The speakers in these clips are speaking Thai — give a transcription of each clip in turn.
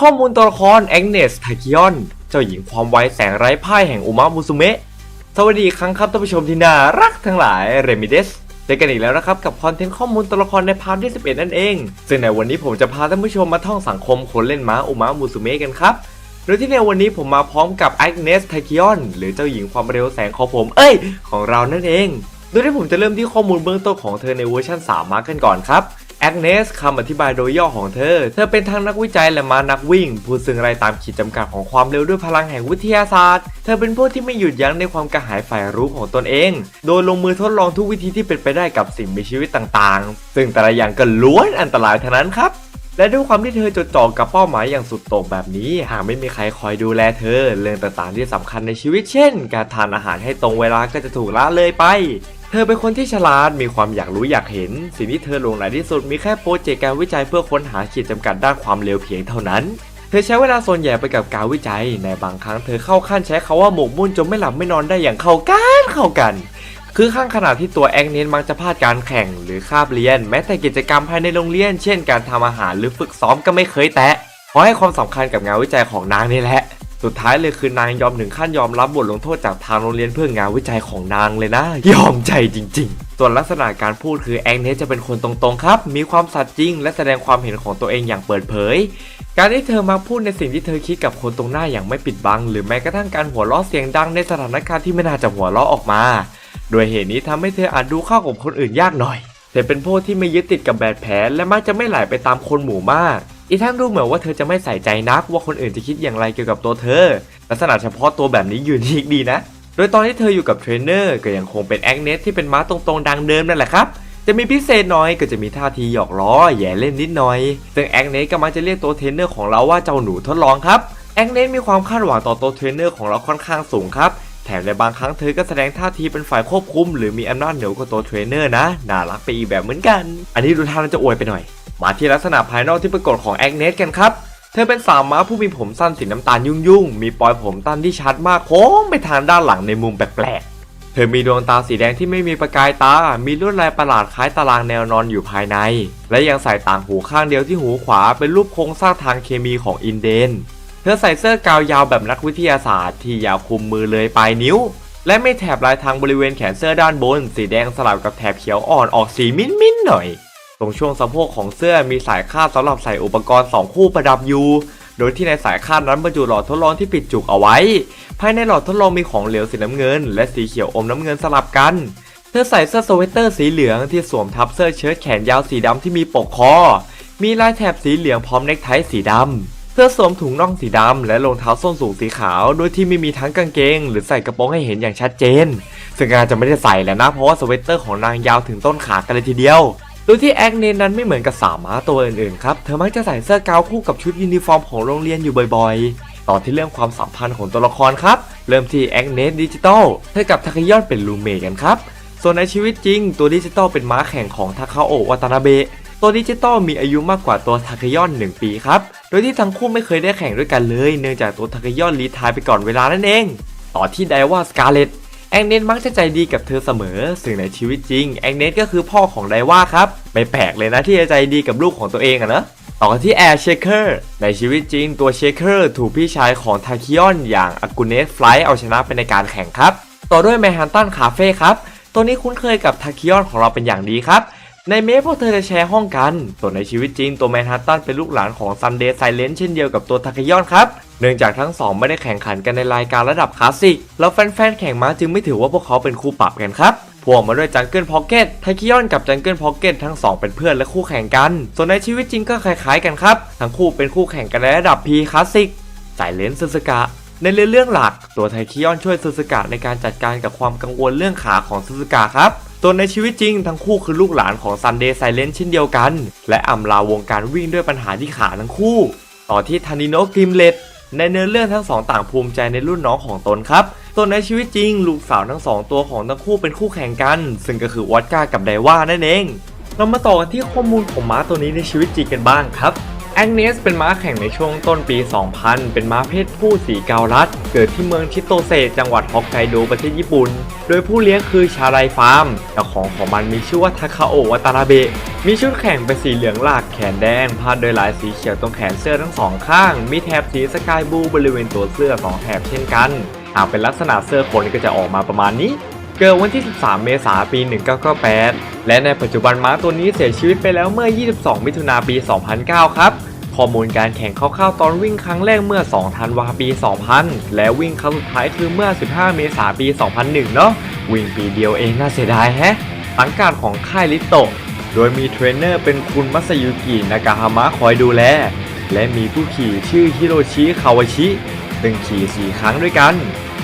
ข้อมูลตัวละครแองเนสไทคิออน เจ้าหญิงความไวแสงไร้พ่ายแห่งอุมามุสุเมะ สวัสดีครั้งครับท่านผู้ชมที่น่ารักทั้งหลายเรมิเดสเจอกันอีกแล้วนะครับกับคอนเทนต์ข้อมูลตัวละครในพาร์ทที่ 11 นั่นเอง ซึ่งในวันนี้ผมจะพาท่านผู้ชมมาท่องสังคมคนเล่นม้าอุมามุสุเมะกันครับ โดยที่ในวันนี้ผมมาพร้อมกับแอกเนสไทคิออนหรือเจ้าหญิงความเร็วแสงของผม เอ้ย ของเรานั่นเอง โดยที่ผมจะเริ่มที่ข้อมูลเบื้องต้นของเธอในเวอร์ชัน3มากันก่อนครับ แอกเนสคำอธิบายโดยย่อของเธอ เธอเป็นทั้งนักวิจัยและมานักวิ่ง ผู้ซึ่งไล่ตามขีดจำกัดของความเร็วด้วยพลังแห่งวิทยาศาสตร์ เธอเป็นผู้ที่ไม่หยุดยั้งในความกระหายฝ่ายรู้ของตนเอง โดยลงมือทดลองทุกวิธีที่เป็นไปได้กับสิ่งมีชีวิตต่างๆ ซึ่งแต่ละอย่างก็ล้วนอันตรายทั้งนั้นครับและด้วยความที่เธอจดจ่อกับเป้าหมายอย่างสุดโต่งแบบนี้ หากไม่มีใครคอยดูแลเธอ เรื่องต่างๆที่สำคัญในชีวิตเช่น การทานอาหารให้ตรงเวลาก็จะถูกละเลยไป เธอเป็นคนที่ฉลาด มีความอยากรู้อยากเห็น สิ่งที่เธอหลงไหลที่สุดมีแค่โปรเจกต์การวิจัยเพื่อค้นหาขีดจำกัดด้านความเร็วเพียงเท่านั้น เธอใช้เวลาส่วนใหญ่ไปกับการวิจัย ในบางครั้งเธอเข้าขั้นใช้คาว่าหมกมุ่นจนไม่หลับไม่นอนได้อย่างเข้ากันเข้ากัน คือข้างขนาดที่ตัวแองเน้นมักจะพลาดการแข่งหรือคาบเรียน แม้แต่กิจกรรมภายในโรงเรียน เช่น การทำอาหารหรือฝึกซ้อมก็ไม่เคยแตะเพราะให้ความสำคัญกับงานวิจัยของนางนี่แหละ สุดท้ายเลยคือนางยอมถึงขั้นยอมรับบทลงโทษจากทางโรงเรียนเพื่องานวิจัยของนางเลยนะ ยอมใจจริง ๆ ส่วนลักษณะการพูดคือแองเนสจะเป็นคนตรงๆครับ มีความสัตย์จริง และแสดงความเห็นของตัวเองอย่างเปิดเผย การที่เธอมาพูดในสิ่งที่เธอคิดกับคนตรงหน้าอย่างไม่ปิดบัง หรือแม้กระทั่งการหัวเราะเสียงดังในสถานการณ์ที่ไม่น่าจะหัวเราะออกมา โดยเหตุนี้ทำให้เธออาจดูเข้ากับคนอื่นยากหน่อยเธอเป็นพวกที่ไม่ยึดติดกับแบบแผนและมักจะไม่ไหลไปตามคนหมู่มาก อีกทั้งดูเหมือนว่าเธอจะไม่ใส่ใจนักว่าคนอื่นจะคิดอย่างไรเกี่ยวกับตัวเธอ ลักษณะเฉพาะตัวแบบนี้ยูนิคดีนะ โดยตอนที่เธออยู่กับเทรนเนอร์ก็ยังคงเป็นแอคเนสที่เป็นม้าตรงๆดังเดิมนั่นแหละครับ จะมีพิเศษหน่อยก็จะมีท่าทีหยอกล้อแย่เล่นนิดหน่อย ซึ่งแอคเนสก็มักจะเรียกตัวเทรนเนอร์ของเราว่าเจ้าหนูทดลองครับ แอคเนสมีความคาดหวังต่อตัวเทรนเนอร์ของเราค่อนข้างสูงครับ แถมในบางครั้งเธอก็แสดงท่าทีเป็นฝ่ายควบคุม หรือมีอำนาจเหนือกว่าตัวเทรนเนอร์นะ น่ารักไปอีกแบบเหมือนกัน อันนี้ดูท่าน่าจะอวยไปหน่อย มาที่ลักษณะภายนอกที่ปรากฏของแอคเนสกันครับ เธอเป็นสาวม้าผู้มีผมสั้นสีน้ำตาลยุ่งๆ มีปลอยผมตั้นที่ชัดมากโค้งไปทางด้านหลังในมุมแปลกๆ เธอมีดวงตาสีแดงที่ไม่มีประกายตา มีลวดลายประหลาดคล้ายตารางแนวนอนอยู่ภายใน และยังใส่ต่างหูข้างเดียวที่หูขวาเป็นรูปโครงสร้างทางเคมีของอินเดน เธอใส่เสื้อกาวยาวแบบนักวิทยาศาสตร์ที่ยาวคุมมือเลยปลายนิ้ว และไม่แถบลายทางบริเวณแขนเสื้อด้านบน สีแดงสลับกับแถบเขียวอ่อนออกสีมิ้นๆหน่อย ตรงช่วงสะโพกของเสื้อมีสายคาดสำหรับใส่อุปกรณ์ 2 คู่ประดับอยู่ โดยที่ในสายคาดนั้นบรรจุหลอดทดลองที่ปิดจุกเอาไว้ ภายในหลอดทดลองมีของเหลวสีน้ำเงิน และสีเขียวอมน้ำเงินสลับกัน เธอใส่เสื้อสเวตเตอร์สีเหลืองที่สวมทับเสื้อเชิ้ตแขนยาวสีดำที่มีปกคอ มีลายแถบสีเหลืองพร้อมเนคไทสีดำเสื้อสวมถุงน่องสีดำและรองเท้าส้นสูงสีขาว โดยที่ไม่มีทั้งกางเกง หรือใส่กระโปรงให้เห็นอย่างชัดเจน ซึ่งอาจจะไม่ได้ใส่แล้วนะเพราะว่าสเวตเตอร์ของนางยาวถึงต้นขากันเลยทีเดียว โดยที่แอคเนนนั้นไม่เหมือนกับสาวม้าตัวอื่นๆครับ เธอมักจะใส่เสื้อกาวคู่กับชุดยูนิฟอร์มของโรงเรียนอยู่บ่อยๆต่อที่เรื่องความสัมพันธ์ของตัวละครครับ เริ่มที่แอคเนสดิจิตอลเธอกับทาคายอนเป็นรูเมกันครับ ส่วนในชีวิตจริง ตัวดิจิตอลเป็นม้าแข่งของทาคาโอวาตานาเบะ ตัวดิจิตอลมีอายุมากกว่าตัวทาคายอน 1 ปีครับ โดยที่ทั้งคู่ไม่เคยได้แข่งด้วยกันเลย เนื่องจากตัวทาคายอนรีทายไปก่อนเวลานั่นเอง ต่อที่ไดว่าสกาเลต แองเนสมักจะใจดีกับเธอเสมอซึ่งในชีวิตจริงแองเนสก็คือพ่อของไดว่าครับไม่แปลกเลยนะที่จะใจดีกับลูกของตัวเองอะนะต่อกันที่แอร์เชคเกอร์ในชีวิตจริงตัวเชคเกอร์ถูกพี่ชายของทาคิออนอย่างอากูเนสไฟล์เอาชนะไปในการแข่งครับ ต่อด้วยแมนฮันตันคาเฟ่ครับ ตัวนี้คุ้นเคยกับทาคิออนของเราเป็นอย่างดีครับ ในเมฟพวกเธอจะแชร์ห้องกัน ส่วนในชีวิตจริงตัวแมนฮัตตันเป็นลูกหลานของซันเดย์ไซเลนเช่นเดียวกับตัวทาคายอนครับ เนื่องจากทั้งสองไม่ได้แข่งขันกันในรายการระดับคลาสสิก แล้วแฟนๆ แข่งม้าจึงไม่ถือว่าพวกเขาเป็นคู่ปรับกันครับพ่วงมาด้วยจังเกิลพ็อกเก็ตทาคิออนกับจังเกิลพ็อกเก็ตทั้งสองเป็นเพื่อนและคู่แข่งกัน ส่วนในชีวิตจริงก็คล้ายๆกันครับ ทั้งคู่เป็นคู่แข่งกันในระดับ P คลาสสิกไซเลนซึสกะ ในเรื่องเรื่องหลัก ตัวไทคิออนช่วยซูซูกะในการจัดการกับความกังวลเรื่องขาของซูซูกะครับ ส่วนในชีวิตจริงทั้งคู่คือลูกหลานของซันเดย์ไซเลนเช่นเดียวกัน และอำลาวงการวิ่งด้วยปัญหาที่ขาทั้งคู่ ต่อที่ทานิโนะกิมเลตในเนื้อเรื่องทั้งสองต่างภูมิใจในรุ่นน้องของตนครับ ส่วนในชีวิตจริง ลูกสาวทั้งสองตัวของทั้งคู่เป็นคู่แข่งกัน ซึ่งก็คือวอดก้ากับไดว่านั่นเอง เรามาต่อกันที่ข้อมูลของม้าตัวนี้ในชีวิตจริงกันบ้างครับ แองเนสเป็นม้าแข่งในช่วงต้นปี 2000 เป็นม้าเพศผู้สีเกาลัด เกิดที่เมืองชิโตเซจังหวัดฮอกไกโดประเทศญี่ปุ่น โดยผู้เลี้ยงคือชาไรฟาร์มเจ้าของของมันมีชื่อว่าทาคาโอวาตานาเบะ มีชุดแข่งเป็นสีเหลืองหลากแขนแดงพาดโดยลายสีเขียวตรงแขนเสื้อทั้งสองข้าง มีแถบสีสกายบลูบริเวณตัวเสื้อสองแถบเช่นกัน หากเป็นลักษณะเสื้อคนก็จะออกมาประมาณนี้เกิดวันที่ 13 เมษายน ปี 1998 และในปัจจุบันม้าตัวนี้เสียชีวิตไปแล้วเมื่อ 22 มิถุนาปี 2009 ครับ ข้อมูลการแข่งคร่าวๆตอนวิ่งครั้งแรกเมื่อ 2 ธันวาปี 2000 และวิ่งครั้งสุดท้ายคือเมื่อ 15 เมษายนปี 2001 เนาะวิ่งปีเดียวเองน่าเสียดายแฮะสังกัดของค่ายลิโตะ โดยมีเทรนเนอร์เป็นคุณมัสยุกินากาฮามะคอยดูแล และมีผู้ขี่ชื่อฮิโรชิคาวาชิซึ่งขี่ 4 ครั้งด้วยกัน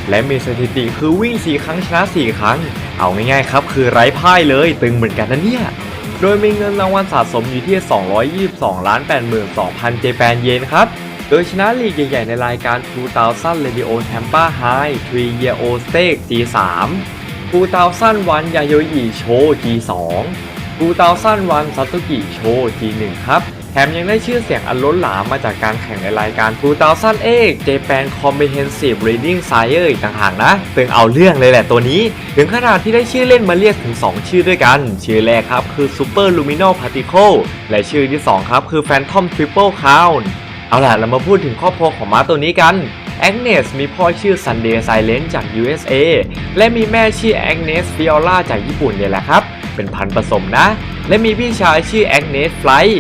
และมีสถิติคือวิ่ง 4 ครั้งชนะ 4 ครั้ง เอาง่ายๆครับคือไร้พ่ายเลยตึงเหมือนกันนะเนี่ย โดยมีเงินรางวัลสะสมอยู่ที่ 222 ล้าน 82,000 เจแปนเยนครับ โดยชนะลีกใหญ่ ๆ ในรายการ2000 Radio Tampa High 3 Year Old Stake G3 2001 Yayoi Show G2 2001 Satoki Show G1 ครับ แถมยังได้ชื่อเสียงอันล้นหลามมาจากการแข่งในรายการ2008 Japan Comprehensive Reading Science อีกต่างหากนะซึ่งเอาเรื่องเลยแหละตัวนี้ ถึงขนาดที่ได้ชื่อเล่นมาเรียกถึง 2 ชื่อด้วยกัน ชื่อแรกครับคือ Super Luminal Particle และชื่อที่ 2 ครับคือ Phantom Triple Crown เอาล่ะเรามาพูดถึงครอบครัวของม้าตัวนี้กัน Agnes มีพ่อชื่อ Sunday Silent จาก USA และมีแม่ชื่อ Agnes Viola จากญี่ปุ่นเนี่ยแหละครับ เป็นพันผสมนะ และมีพี่ชายชื่อ Agnes Flight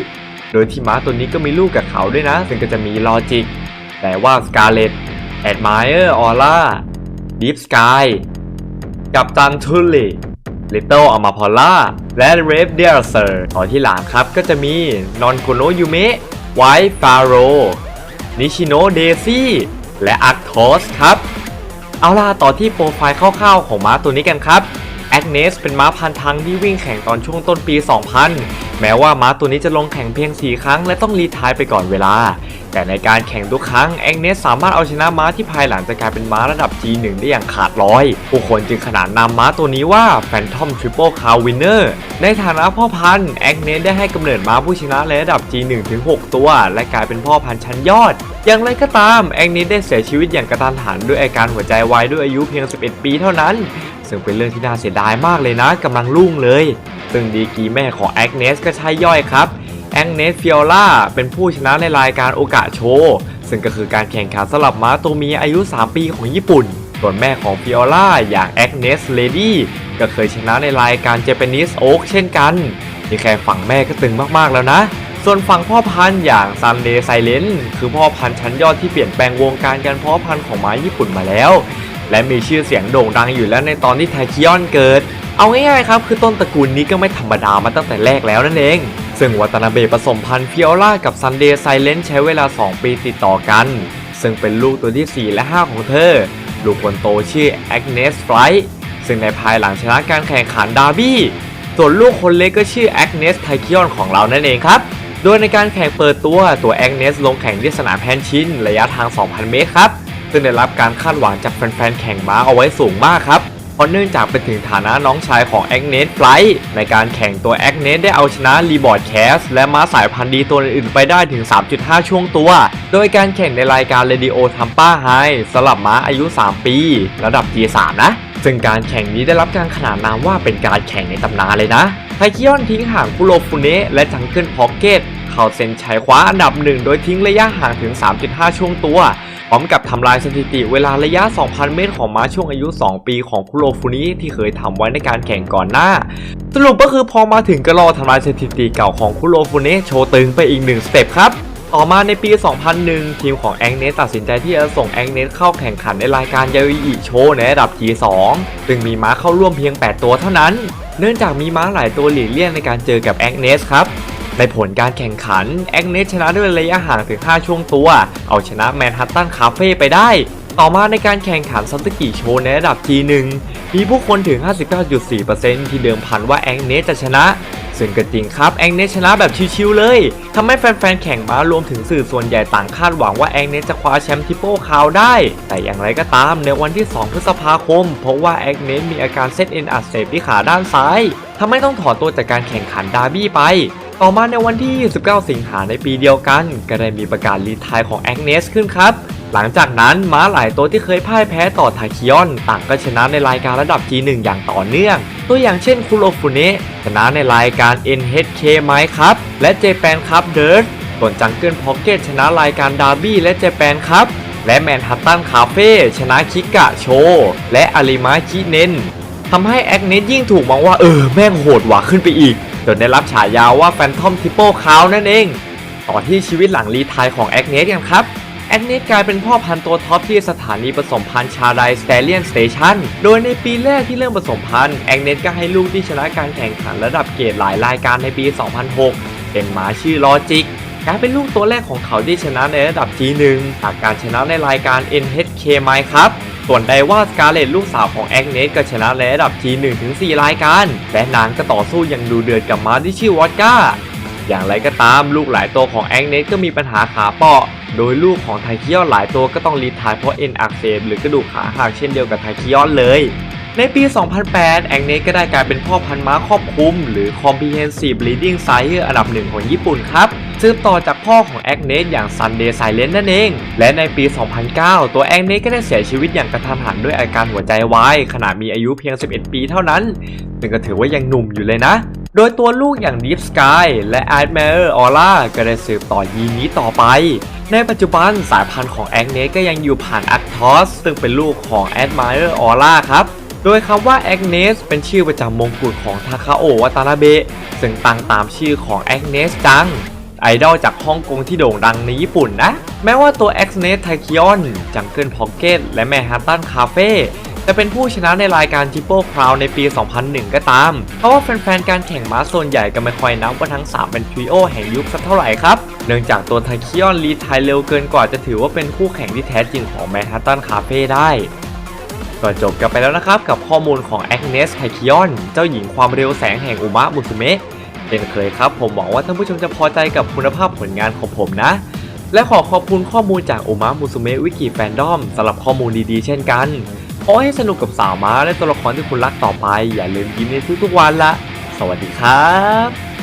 โดยที่ม้าตัวนี้ก็มีลูกกับเขาด้วยนะ ซึ่งก็จะมี Logic แต่ว่า Scarlet Admire Aura Deep Sky กับตันทุล y Little a m a p o l a และ Rave d e r s e r ต่อที่หลังครับก็จะมี Non k o n o Yume White Pharaoh Nishino Daisy และ Arctos ครับ เอาล่ะต่อที่โปรไฟล์คร่าวๆของม้าตัวนี้กันครับ แอ n เนสเป็นม้าพันธุ์ทังที่วิ่งแข่งตอนช่วงต้นปี 2000 แม้ว่าม้าตัวนี้จะลงแข่งเพียง 4 ครั้ง และต้องรีทายไปก่อนเวลา แต่ในการแข่งทุกครั้งแองเนสสามารถเอาชนะม้าที่ภายหลังจะกลายเป็นม้าระดับ G1 ได้อย่างขาดลอย ผู้คนจึงขนานนามม้าตัวนี้ว่า Phantom Triple Crown Winner ในฐานะพ่อพันธุ์แองเนสได้ให้กำเนิดม้าผู้ชนะในระดับ G1 ถึง 6 ตัว และกลายเป็นพ่อพันธุ์ชั้นยอด อย่างไรก็ตามแองเนสได้เสียชีวิตอย่างกระทันหันด้วยอาการหัวใจวายด้วยอายุเพียง 11 ปีเท่านั้น ซึ่งเป็นเรื่องที่น่าเสียดายมากเลยนะกำลังรุ่งเลย ซึ่งดีกีแม่ของแอกเนสก็ใช่ย่อยครับแองเนสฟิโอล่าเป็นผู้ชนะในรายการโอกาโชว์ซึ่งก็คือการแข่งขันสลับม้าตัวเมียอายุ 3 ปีของญี่ปุ่น ส่วนแม่ของฟิโอล่าอย่างแอกเนสเลดี้ก็เคยชนะในรายการ Japanese Oak เช่นกันนี่แค่ฝั่งแม่ก็ตึงมากๆแล้วนะ ส่วนฝั่งพ่อพันธุ์อย่างซันเดย์ไซเลนคือพ่อพันธุ์ชั้นยอดที่เปลี่ยนแปลงวงการการเพาะพันธุ์ของม้าญี่ปุ่นมาแล้ว และมีชื่อเสียงโด่งดังอยู่แล้วในตอนที่ไทคิออนเกิด เอาง่ายๆครับคือต้นตระกูลนี้ก็ไม่ธรรมดามาตั้งแต่แรกแล้วนั่นเอง ซึ่งวัตนาเบะผสมพันธุ์ฟิโอล่ากับซันเดย์ไซเลนใช้เวลา 2 ปีติดต่อกัน ซึ่งเป็นลูกตัวที่ 4 และ 5 ของเธอ ลูกคนโตชื่อแอกเนสไฟล์ซึ่งในภายหลังชนะการแข่งขันดาร์บี้ ส่วนลูกคนเล็กก็ชื่อแอกเนสไทคิออนของเรานั่นเองครับ โดยในการแข่งเปิดตัวตัวแอกเนสลงแข่งที่สนามแพนชินระยะทาง 2,000 เมตรครับ ซึ่งได้รับการคาดหวังจากแฟนๆแข่งม้าเอาไว้สูงมากครับ เพราะเนื่องจากเป็นถึงฐานะน้องชายของแอกเนสไฟล์ในการแข่งตัวแอกเนสได้เอาชนะรีบอร์ดแคสและม้าสายพันธุ์ดีตัวอื่นๆไปได้ถึง 3.5 ช่วงตัว โดยการแข่งในรายการ Radio Tampa High สำหรับม้าอายุ 3 ปี ระดับ G3 นะซึ่งการแข่งนี้ได้รับการขนานนามว่าเป็นการแข่งในตำนานเลยนะไทคิออนทิ้งห่างคุโรฟุเนะและจังเกิลพ็อกเก็ตเข้าเซนชัยคว้าอันดับหนึ่งโดยทิ้งระยะห่างถึง 3.5 ช่วงตัว พร้อมกับทำลายสถิติเวลาระยะ 2,000 เมตรของม้าช่วงอายุ 2 ปีของคุโรฟุนิที่เคยทำไว้ในการแข่งก่อนหน้า สรุปก็คือพอมาถึงก็รอทำลายสถิติเก่าของคุโรฟุนิโชว์ตึงไปอีกหนึ่งสเต็ปครับต่อมาในปี 2001 ทีมของแองเนสตัดสินใจที่จะส่งแองเนสเข้าแข่งขันในรายการยาวิอิโชในระดับ G2 ซึ่งมีม้าเข้าร่วมเพียง 8 ตัวเท่านั้น เนื่องจากมีม้าหลายตัวหลีกเลี่ยงในการเจอกับแองเนสครับ ในผลการแข่งขันแองเนสชนะด้วยระยะห่างถึง 5 ช่วงตัว เอาชนะแมนฮัตตันคาเฟ่ไปได้ ต่อมาในการแข่งขันซัตกิโชในระดับ G1 มีผู้คนถึง 59.4%ที่เดิมพันว่าแองเนสจะชนะ ซึ่งก็จริงครับแองเนสชนะแบบชิวๆเลยทำให้แฟนๆแข่งม้ารวมถึงสื่อส่วนใหญ่ต่างคาดหวังว่าแองเนสจะคว้าแชมป์ทิปโป้คาวได้ แต่อย่างไรก็ตามในวันที่ 2 พฤษภาคม เพราะว่าแองเนสมีอาการเส้นเอ็นอักเสบที่ขาด้านซ้ายทำให้ต้องถอนตัวจากการแข่งขันดาร์บี้ไป ต่อมาในวันที่29สิงหาในปีเดียวกัน ก็ได้มีประกาศรีไทายของแอกเนสขึ้นครับ หลังจากนั้นม้าหลายตัวที่เคยพ่ายแพ้ต่อทาคิออน ต่างก็ชนะในรายการระดับ G1 อย่างต่อเนื่อง ตัวอย่างเช่นคุโรฟุเนะชนะในรายการ NHK ไมครับและเจแปนคัพเดิร์ส่วนจังเกิลพ็อกเก็ตชนะรายการดาร์บี้และเจแปนครับและแมนฮัตตันคาเฟ่ชนะคิกะโช และอาริมาคิเนนทำให้แอคเนสยิ่งถูกมองว่าเออแม่งโหดหว่าขึ้นไปอีก จนได้รับฉายาว่าแฟนทอมทิปเปิลคาวนั่นเอง ต่อที่ชีวิตหลังรีไทายของแอคเนสกันครับแอคเนสกลายเป็นพ่อพันธุ์ตัวท็อปที่สถานีผสมพันธุ์ชาไดสเตเลียนสเตชันโดยในปีแรกที่เริ่มผสมพันธุ์แอคเนสก็ให้ลูกที่ชนะการแข่งขันระดับเกรดหลายรายการในปี 2006 เป็นหมาชื่อลอจิกกลายเป็นลูกตัวแรกของเขาที่ชนะในระดับ G1 จากการชนะในรายการ NHK ไมครับ ส่วนไดว่าสกาเลตลูกสาวของแอกเนสก็ชนะในระดับ G1 ถึง4รายการ และนางก็ต่อสู้อย่างดูเดือดกับม้าที่ชื่อวอดก้า อย่างไรก็ตามลูกหลายตัวของแอกเนสก็มีปัญหาขาเปาะ โดยลูกของไทคิออนหลายตัวก็ต้องรีทายเพราะเอ็นอักเสบหรือกระดูกขาหักเช่นเดียวกับไทคิออนเลย ในปี 2008 แองเนสก็ได้กลายเป็นพ่อพันธุ์ม้าครอบคลุม หรือ Comprehensive Breeding Sire อันดับหนึ่งของญี่ปุ่นครับ สืบต่อจากพ่อของแอกเนสอย่าง Sunday Silent นั่นเอง และในปี 2009 ตัวแอกเนสก็ได้เสียชีวิตอย่างกระทันหันด้วยอาการหัวใจวายขณะมีอายุเพียง 11 ปีเท่านั้น ซึ่งก็ถือว่ายังหนุ่มอยู่เลยนะ โดยตัวลูกอย่าง Deep Sky และ a d m i r e Aura ก็ได้สืบต่อยีนนี้ต่อไป ในปัจจุบันสายพันธุ์ของแอกเนสก็ยังอยู่ผ่าน Actos ซึ่งเป็นลูกของ a d m i r e Aura ครับโดยคำว่า Agnes เป็นชื่อประจำมงกุฎของทาคาโอวาตานาเบะซึ่งตั้งตามชื่อของ Agnes จัง ไอดอลจากฮ่องกงที่โด่งดังในญี่ปุ่นนะ แม้ว่าตัว Agnes t a k i o n Jungle Pocket และ Manhattan Cafe จะเป็นผู้ชนะในรายการ Triple Crown ในปี 2001 ก็ตาม เพราะว่าแฟนๆ การแข่งม้าส่วนใหญ่ก็ไม่ค่อยนับว่าทั้ง 3 เป็นทริโอแห่งยุคสักเท่าไหร่ครับ เนื่องจากตัว t a k i o n รีไทายเร็วเกินกว่าจะถือว่าเป็นคู่แข่งที่แท้จริงของ Manhattan Cafe ได้ก็จบกันไปแล้วนะครับกับข้อมูลของ Agnes t a k i o n เจ้าหญิงความเร็วแสงแห่งอุมะมุสุเมะ ช่นเคยครับ ผมหวังว่าท่านผู้ชมจะพอใจกับคุณภาพผลงานของผมนะ และขอขอบคุณข้อมูลจากอุมามูสุเมะวิกิแฟนดอมสำหรับข้อมูลดีๆ เช่นกันขอให้สนุกกับสาวม้าและตัวละครที่คุณรักต่อไป อย่าลืมยิ้มในทุกๆวันละ สวัสดีครับ